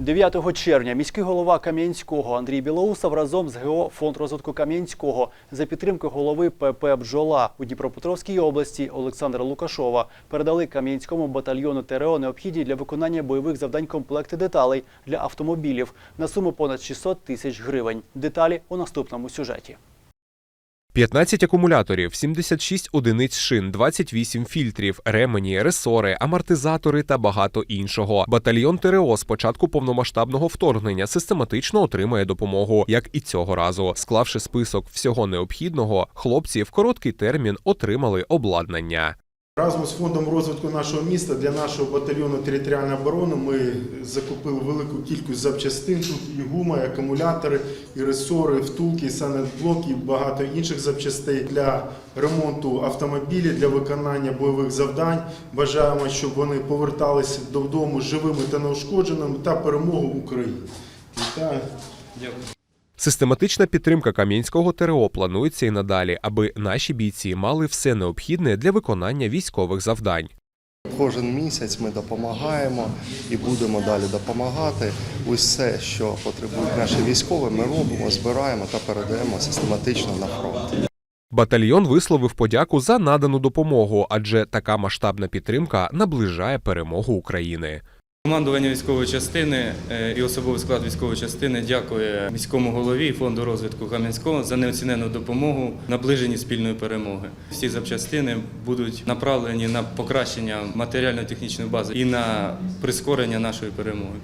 9 червня міський голова Кам'янського Андрій Білоусов разом з ГО Фонд розвитку Кам'янського за підтримки голови ПП «Бджола» у Дніпропетровській області Олександра Лукашова передали Кам'янському батальйону ТРО необхідні для виконання бойових завдань комплекти деталей для автомобілів на суму понад 600 тисяч гривень. Деталі у наступному сюжеті. 15 акумуляторів, 76 одиниць шин, 28 фільтрів, ремені, ресори, амортизатори та багато іншого. Батальйон ТРО з початку повномасштабного вторгнення систематично отримує допомогу, як і цього разу. Склавши список всього необхідного, хлопці в короткий термін отримали обладнання. Разом з фондом розвитку нашого міста для нашого батальйону територіальної оборони ми закупили велику кількість запчастин. Тут і гума, і акумулятори, і ресори, і втулки, і санетблоки, і багато інших запчастей для ремонту автомобілів, для виконання бойових завдань. Бажаємо, щоб вони поверталися додому живими та неушкодженими та перемогу України. Вітаю. Систематична підтримка Кам'янського ТРО планується і надалі, аби наші бійці мали все необхідне для виконання військових завдань. Кожен місяць ми допомагаємо і будемо далі допомагати. Усе, що потребують наші військові, ми робимо, збираємо та передаємо систематично на фронт. Батальйон висловив подяку за надану допомогу, адже така масштабна підтримка наближає перемогу України. Командування військової частини е, і особовий склад військової частини дякує міському голові і фонду розвитку Кам'янського за неоцінену допомогу наближенні спільної перемоги. Всі запчастини будуть направлені на покращення матеріально-технічної бази і на прискорення нашої перемоги.